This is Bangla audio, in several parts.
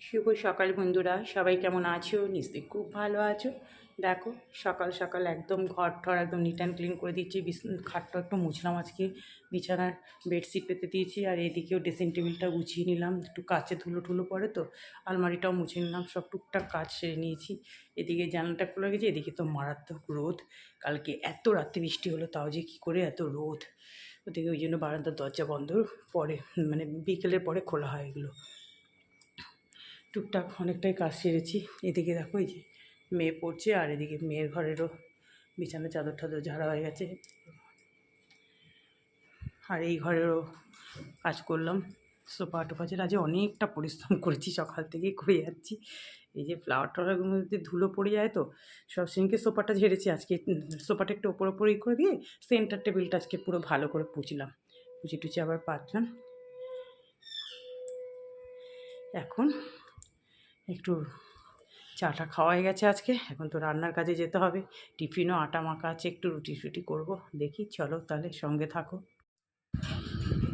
শুভ সকাল বন্ধুরা, সবাই কেমন আছো? নিশ্চয়ই খুব ভালো আছো। দেখো, সকাল সকাল একদম ঘর ঠর একদম নিট অ্যান্ড ক্লিন করে দিচ্ছি। খাটটা একটু মুছলাম আজকে। বিছানার বেডশিট পেতে দিয়েছি আর এদিকেও ড্রেসিং টেবিলটা গুছিয়ে নিলাম। একটু কাচে ধুলো টুলো পড়ে তো, আলমারিটাও মুছে নিলাম। সব টুকটাক কাজ সেরে নিয়েছি। এদিকে জানলাটা খুলে গেছে, এদিকে তো মারাত্মক রোদ। কালকে এত রাত্রে বৃষ্টি হলো, তাও যে কী করে এত রোদ। ওদিকে ওই জন্য বারান্দার দরজা বন্ধ। পরে মানে বিকেলের পরে খোলা হয় এগুলো। টুকটাক অনেকটাই কাজ সেরেছি। এদিকে দেখো এই যে মেয়ে পড়ছে আর এদিকে মেয়ের ঘরেরও বিছানা, চাদর টাদর ঝাড়া হয়ে গেছে। আর এই ঘরেরও কাজ করলাম। সোফা টোফাচের আজ অনেকটা পরিশ্রম করেছি, সকাল থেকেই করে যাচ্ছি। এই যে ফ্লাওয়ার টাওয়ারগুলো যদি ধুলো পড়ে যায় তো, সব সিনকে সোফাটা ঝেড়েছি আজকে। সোফাটা একটু ওপর ওপরই করে দিয়ে সেন্টার টেবিলটা আজকে পুরো ভালো করে পুছিলাম পুচি টুচি আবার পাতলাম এখন একটু চাটা খাওয়া হয়ে গেছে আজকে, এখন তো রান্নার কাজে যেতে হবে। টিফিনও আটা মাখা আছে, একটু রুটি ফুটি করব, দেখি, চলো তাহলে সঙ্গে থাকো।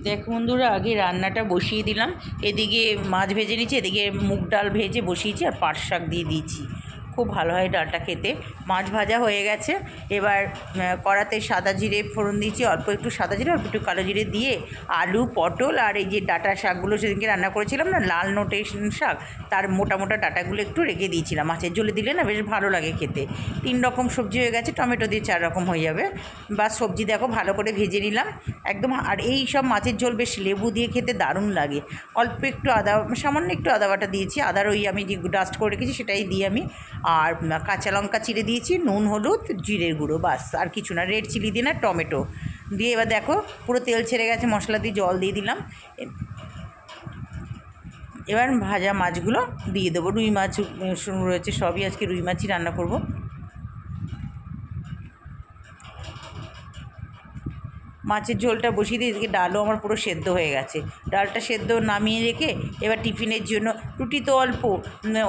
দেখো বন্ধুরা, আগে রান্নাটা বসিয়ে দিলাম। এদিকে মাছ ভেজে নিচ্ছি এদিকে মুগ ডাল ভেজে বসিয়েছি আর পাট শাক দিয়ে দিয়েছি। খুব ভালো হয় ডালটা খেতে। মাছ ভাজা হয়ে গেছে। এবার কড়াতে সাদা জিরে ফোড়ন দিয়েছি, অল্প একটু সাদা জিরে, অল্প একটু কালো জিরে দিয়ে আলু, পটল আর এই যে ডাটা শাকগুলো সেদিনকে রান্না করেছিলাম না, লাল নোটে শাক, তার মোটা মোটা ডাটাগুলো একটু রেখে দিয়েছিলাম। মাছের ঝোলে দিলে না বেশ ভালো লাগে খেতে। তিন রকম সবজি হয়ে গেছে, টমেটো দিয়ে চার রকম হয়ে যাবে। বা সবজি দেখো, ভালো করে ভেজে নিলাম। একদম, আর এই সব মাছের ঝোল বেশ লেবু দিয়ে খেতে দারুণ লাগে। অল্প একটু আদা, সামান্য একটু আদা বাটা দিয়েছি। আদার ওই আমি যে ডাস্ট করে রেখেছি, সেটাই দিয়ে আমি। আর কাঁচা লঙ্কা চিড়ে দিয়েছি, নুন, হলুদ, জিরের গুঁড়ো, বাস। আর কিছু না, রেড চিলি দিয়ে না টমেটো। দিয়ে এবার দেখো, পুরো তেল ছেড়ে গেছে, মশলা দিয়ে জল দিয়ে দিলাম। এবার ভাজা মাছগুলো দিয়ে দেবো। রুই মাছ রয়েছে, সবই আজকে রুই মাছই রান্না করব। মাছের ঝোলটা বসিয়ে দিয়ে এদিকে ডালও আমার পুরো সেদ্ধ হয়ে গেছে। ডালটা সেদ্ধ নামিয়ে রেখে এবার টিফিনের জন্য রুটি তো অল্প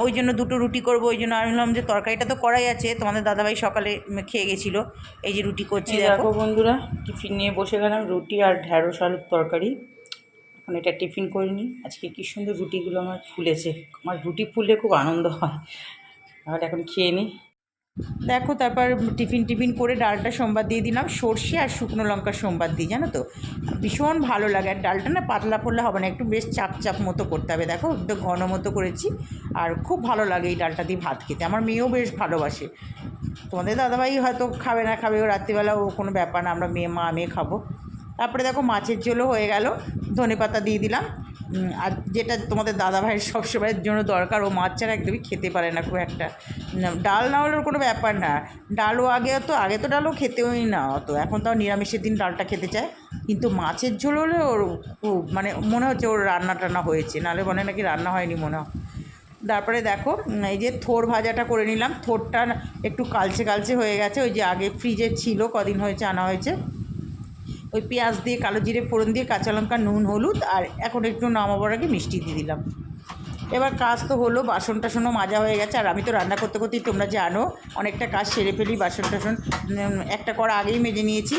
ওই জন্য দুটো রুটি করব ওই জন্য আমি ভাবলাম যে তরকারিটা তো করাই আছে তোমাদের দাদাভাই সকালে খেয়ে গেছিল এই যে রুটি করছি দেখো। দেখো বন্ধুরা টিফিন নিয়ে বসে গেলাম রুটি আর ঢ্যাঁড়স আলুর তরকারি। এখন এটা টিফিন করিনি আজকে কি সুন্দর রুটিগুলো আমার ফুলেছে। আমার রুটি ফুললে খুব আনন্দ হয়। তাহলে এখন খেয়ে নিই। দেখো, তারপর টিফিন টিফিন করে ডালটা সোমবার দিয়ে দিলাম। সর্ষে আর শুকনো লঙ্কা সোমবার দিই, জানো তো? ভীষণ ভালো লাগে। আর ডালটা না পাতলা পড়লে হবে না, একটু বেশ চাপ চাপ মতো করতে হবে। দেখো, একদম ঘন মতো করেছি। আর খুব ভালো লাগে এই ডালটা দিয়ে ভাত খেতে। আমার মেয়েও বেশ ভালোবাসে। তোমাদের দাদাভাই হয়তো খাবে না খাবে, ও রাত্রিবেলা, ও কোনো ব্যাপার না। আমরা মেয়ে, মা মেয়ে খাব। তারপরে দেখো, মাছের ঝোলও হয়ে গেল। ধনে পাতা দিয়ে দিলাম। আর যেটা তোমাদের দাদাভাইয়ের সবসময়ের জন্য দরকার, ও মাছ ছাড়া একদমই খেতে পারে না খুব একটা। ডাল না হলে কোনো ব্যাপার না। ডালও আগে তো আগে তো ডালও খেতেওই না অত, এখন তাও নিরামিষের দিন ডালটা খেতে চায়। কিন্তু মাছের ঝোল হলে ওর খুব মানে মনে হচ্ছে ওর রান্না টান্না হয়েছে, নাহলে মনে নাকি রান্না হয়নি মনে হয়। তারপরে দেখো এই যে থোর ভাজাটা করে নিলাম। থোরটা একটু কালচে কালচে হয়ে গেছে, ওই যে আগে ফ্রিজে ছিল, কদিন হয়েছে আনা হয়েছে। ওই পেঁয়াজ দিয়ে, কালো জিরে ফোড়ন দিয়ে, কাঁচা লঙ্কা, নুন, হলুদ আর এখন একটু নামাবার আগে মিষ্টি দিয়ে দিলাম। এবার কাজ তো হলো বাসন টাসনও মাজা হয়ে গেছে। আর আমি তো রান্না করতে করতেই তোমরা জানো, অনেকটা কাজ সেরে ফেলি বাসন টাসন একটা করা আগেই মেজে নিয়েছি।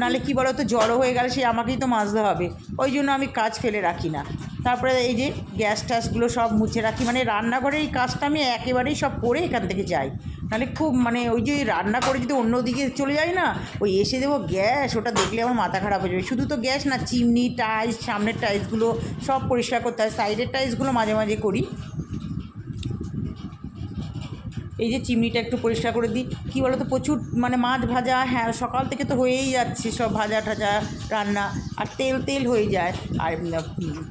নাহলে কি বলো তো জড়ো হয়ে গেলে সে আমাকেই তো মাজতে হবে। ওই জন্য আমি কাজ ফেলে রাখি না। তারপরে এই যে গ্যাস ট্যাসগুলো সব মুছে রাখি। মানে রান্নাঘরের এই কাজটা আমি একেবারেই সব করে এখান থেকে যাই। নাহলে খুব মানে ওই যে রান্না করে যদি অন্যদিকে চলে যায় না, ওই এসে দেবো গ্যাস, ওটা দেখলে আমার মাথা খারাপ হয়ে যাবে। শুধু তো গ্যাস না, চিমনি, টাইলস, সামনের টাইলসগুলো সব পরিষ্কার করতে হয়। সাইডের টাইলসগুলো মাঝে মাঝে করি। এই যে চিমনিটা একটু পরিষ্কার করে দিই। কী বলো তো প্রচুর মানে মাছ ভাজা হ্যাঁ সকাল থেকে তো হয়েই যাচ্ছে সব ভাজা টাজা রান্না। আর তেল তেল হয়ে যায়। আর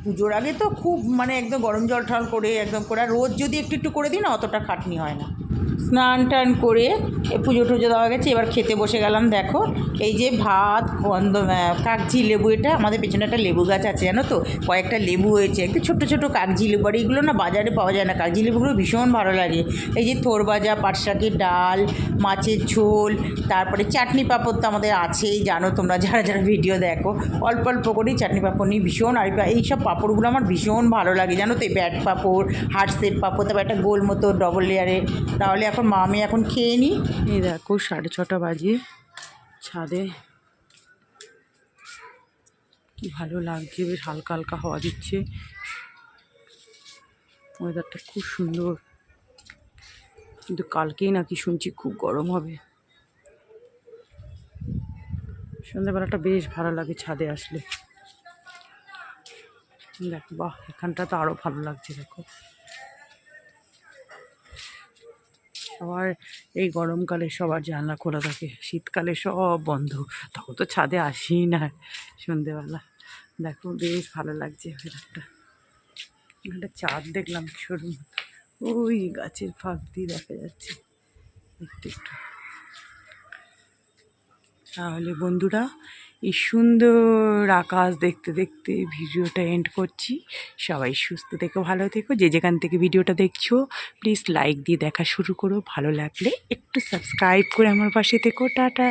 পুজোর আগে তো খুব মানে একদম গরম জল ঠল করে একদম করে। রোজ যদি একটু একটু করে দিই না, অতটা খাটনি হয় না। স্নান টান করে পুজো টুজো দেওয়া গেছে এবার খেতে বসে গেলাম দেখো। এই যে ভাত আহ, কাগজি লেবু এটা আমাদের পেছনে একটা লেবু গাছ আছে জানো তো? কয়েকটা লেবু হয়েছে একটু ছোটো ছোটো কাগজি লেবু আর এইগুলো না বাজারে পাওয়া যায় না কাগজি লেবুগুলো ভীষণ ভালো লাগে। এই যে থোর ভাজা ডাল মাছের ঝোল তারপরে চাটনি পাঁপড় তো আমাদের আছেই জানো তোমরা যারা যারা ভিডিও দেখো অল্প অল্প করেই চাটনি পাঁপড় নিই ভীষণ আর এই সব পাঁপড়গুলো আমার ভীষণ ভালো লাগে জানো তো? এই ব্যাট পাঁপড় হার্টসের পাঁপড় তারপর একটা গোল মতো ডবল লেয়ারে তাহলে এখন মা আমি এখন খেয়ে নিই এই দেখো সাড়ে ছটা বাজে ছাদে। কি ভালো লাগছে, বেশ হালকা হালকা হাওয়া দিচ্ছে। ওয়েদারটা খুব সুন্দর। কিন্তু কালকেই নাকি শুনছি খুব গরম হবে। সন্ধ্যাবেলাটা বেশ ভালো লাগে ছাদে আসলে। দেখো, বাহ, এখানটা তো আরও ভালো লাগছে, দেখো। সবার, এই গরমকালে সবার জানলা খোলা থাকে, শীতকালে সব বন্ধ। তখন তো ছাদে আসি না সন্ধেবেলা। দেখো বেশ ভালো লাগছে ওয়েদারটা একটা চাঁদ দেখলাম সরু ওই গাছের ফাঁক দিয়ে দেখা যাচ্ছে একটু একটু। তাহলে বন্ধুরা এই সুন্দর আকাশ দেখতে দেখতে ভিডিওটা এন্ড করছি। সবাই সুস্থ থেকো, ভালো থেকো। যে যেখান থেকে ভিডিওটা দেখছ প্লিজ লাইক দিয়ে দেখা শুরু করো। ভালো লাগলে একটু সাবস্ক্রাইব করে আমার পাশে থেকো। টাটা!